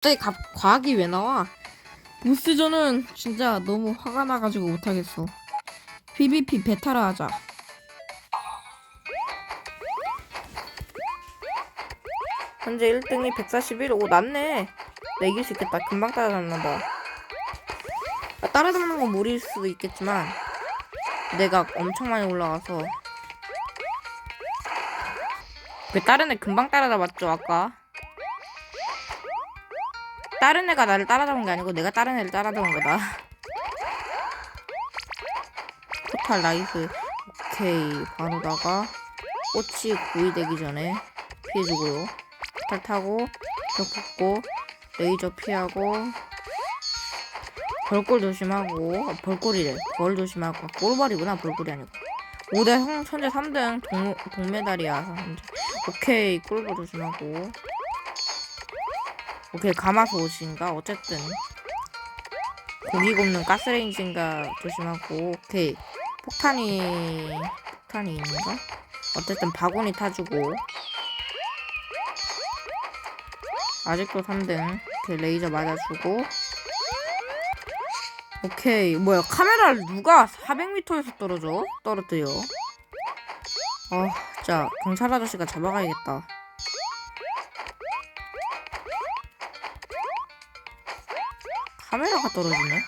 갑자기 가, 과학이 왜 나와? 무스전은 진짜 너무 화가 나가지고 못하겠어. PVP 베타라 하자. 현재 1등이 141. 오, 낫네. 나 이길 수 있겠다. 금방 따라잡는다. 아, 따라잡는 건 무리일 수도 있겠지만, 내가 엄청 많이 올라가서. 그 다른 애 금방 따라잡았죠, 아까? 다른 애가 나를 따라잡은 게 아니고 내가 다른 애를 따라잡은 거다. 토탈 나이스. 오케이. 바로다가 꽃이 구이되기 전에 피해주고요. 토탈 타고 벽 붙고 레이저 피하고 벌골 조심하고 아, 벌골이래. 벌 조심하고 아, 꼴벌이구나 벌골이 아니고. 5대 형 현재 3등 동, 동메달이야. 오케이 꼴벌 조심하고 오케이 가마솥인가? 어쨌든. 고기 굽는 가스레인지인가 조심하고. 오케이. 폭탄이 폭탄이 있는가 어쨌든 바구니 타주고. 아직도 3등. 오케이 레이저 맞아주고. 오케이 뭐야 카메라를 누가 400m에서 떨어져? 떨어뜨려. 아 진짜 경찰 아저씨가 잡아가야겠다 카메라가 떨어지네.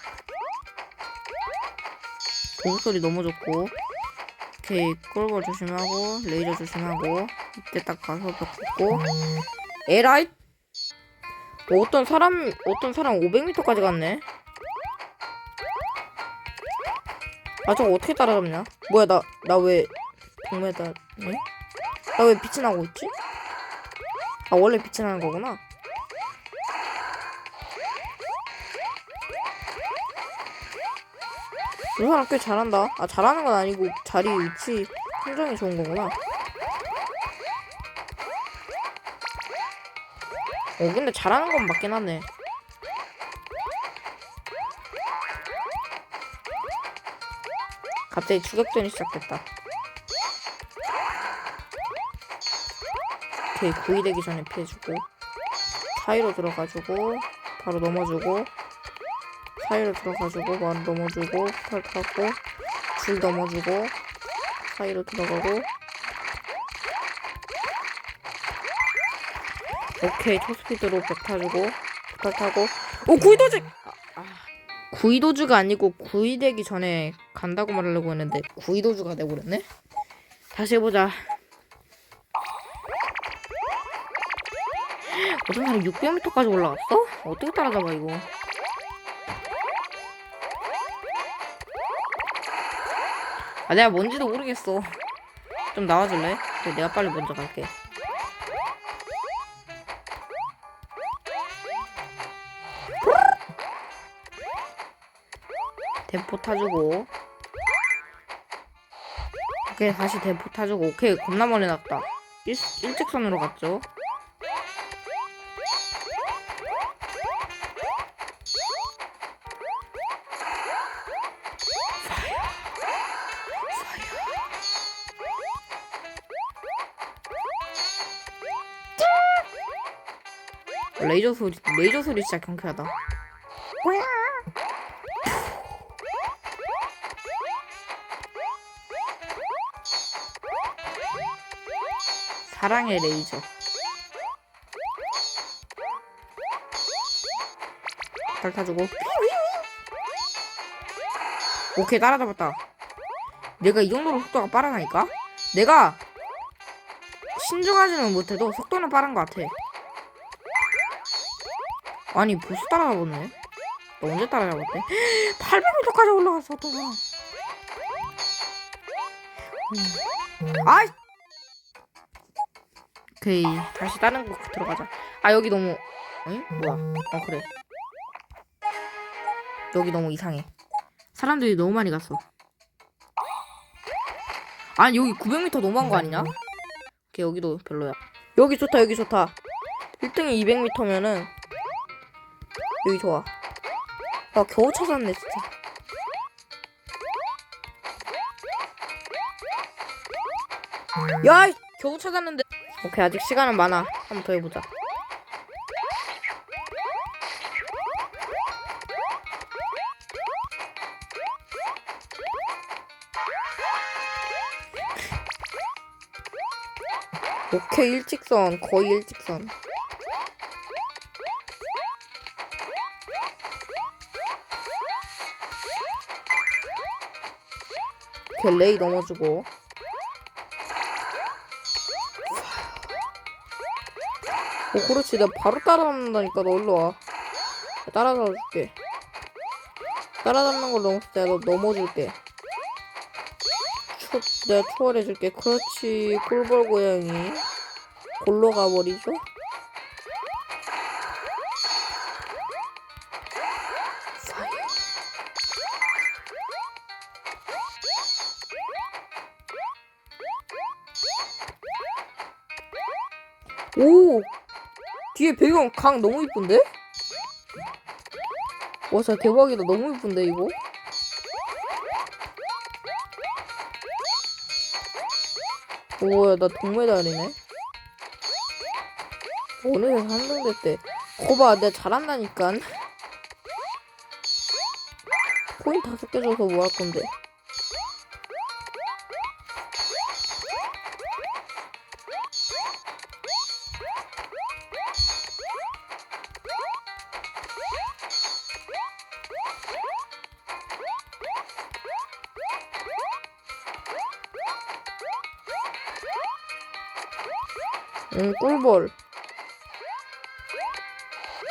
보급 소리 너무 좋고. 오케이, 꿀벌 조심하고, 레이저 조심하고, 이때 딱 가서 벽 붙고. 에라이! 어, 어떤 사람, 어떤 사람 500m까지 갔네? 아, 저거 어떻게 따라잡냐? 뭐야, 나, 나 왜, 동메달, 네? 나왜 빛이 나고 있지? 아, 원래 빛이 나는 거구나. 이 사람 꽤 잘한다. 아 잘하는 건 아니고 자리 위치 선정이 좋은 거구나. 어 근데 잘하는 건 맞긴 하네. 갑자기 추격전이 시작됐다. 오케이 구이 되기 전에 피해주고 사이로 들어가지고 바로 넘어주고 사이로 들어가지고 만 넘어주고 털 타고 줄 넘어주고 사이로 들어가고. 오케이 초스피드로 벽 타주고 털 타고. 오 구이도주 아, 아. 구이도주가 아니고 구이되기 전에 간다고 말하려고 했는데 구이도주가 돼버렸네? 다시 해보자. 어떤 사람이 600m까지 올라갔어? 어떻게 따라잡아 이거 아 내가 뭔지도 모르겠어. 좀 나와줄래? 그래, 내가 빨리 먼저 갈게. 대포 타주고. 오케이 다시 대포 타주고. 오케이 겁나 멀리 났다. 일, 일직선으로 갔죠 레이저 소리 레이저 소리 진짜 경쾌하다. 사랑의 레이저. 잘 타주고. 오케이 따라잡았다. 내가 이 정도로 속도가 빠르다니까? 내가 신중하지는 못해도 속도는 빠른 것 같아. 아니 보스 따라잡았네. 너 언제 따라잡았대? 800m까지 올라갔어 어떤 사람 음. 아이! 오케이 다시 다른 곳 들어가자. 아 여기 너무 응? 뭐야? 어 그래. 여기 너무 이상해. 사람들이 너무 많이 갔어. 아니 여기 900m 넘어간 거 아니냐? 오케이 여기도 별로야. 여기 좋다 여기 좋다. 1등이 200m면은 여기 좋아. 나 겨우 찾았네, 진짜. 야! 겨우 찾았는데. 오케이, 아직 시간은 많아. 한번 더 해보자. 오케이, 일직선. 거의 일직선. 오케이 레이 넘어주고. 오 그렇지. 내가 바로 따라잡는다니까 너 일로 와. 따라잡아 줄게. 따라잡는 걸 넘었을 때너 넘어줄게. 추, 내가 초월해 줄게. 그렇지. 꿀벌 고양이. 골로 가버리죠 오! 뒤에 배경 강 너무 이쁜데? 와 진짜 대박이다. 너무 이쁜데 이거? 오야 나 동메달이네. 어느 데서 한정됐대 거봐 내가 잘한다니까 코인 다섯 개 줘서 뭐 할 건데 응 꿀벌.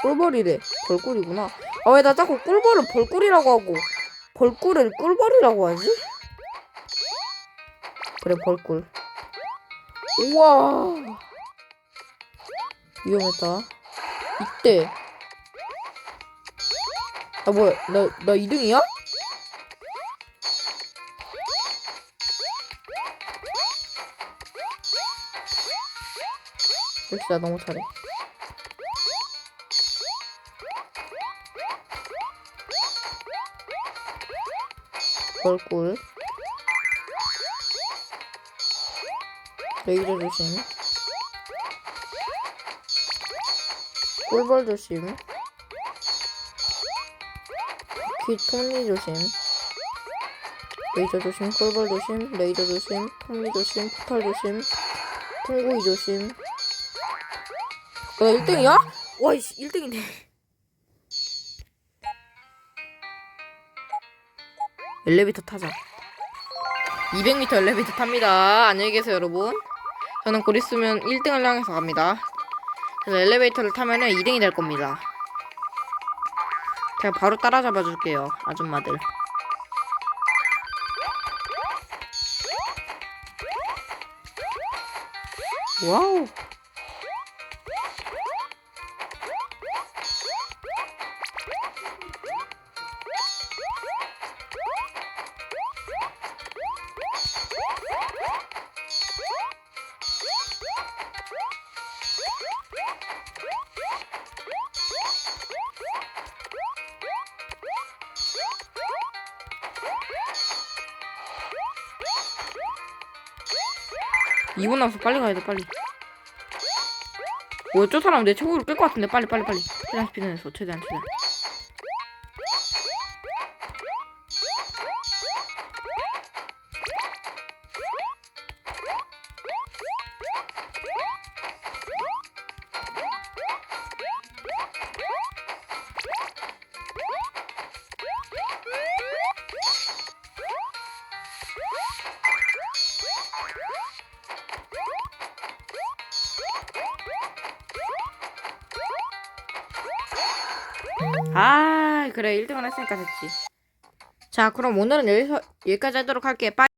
꿀벌이래. 벌꿀이구나. 아 왜 나 자꾸 꿀벌을 벌꿀이라고 하고 벌꿀을 꿀벌이라고 하지? 그래 벌꿀. 우와! 위험했다. 이때. 아 뭐야? 나, 나 2등이야? 나 너무 잘해. 벌꿀 레이저 조심. 꿀벌 조심. 귀 톱니 조심. 레이저 조심 꿀벌 조심 레이저 조심 톱니 조심 포탈 조심 통구이 조심 어, 나 1등이야? 와이씨 1등이네. 엘리베이터 타자. 200m 엘리베이터 탑니다. 안녕히 계세요 여러분. 저는 곧 있으면 1등을 향해서 갑니다. 그래서 엘리베이터를 타면 은 2등이 될 겁니다. 제가 바로 따라잡아 줄게요 아줌마들. 와우 이분 남았어 빨리 가야 돼 빨리. 뭐저 사람 내 최고로 끌것 같은데 빨리 빨리 빨리. 최대한 스피드 내서 최대한 최대한 아 그래. 1등을 했으니까 됐지. 자 그럼 오늘은 여기서 여기까지 하도록 할게. 빠이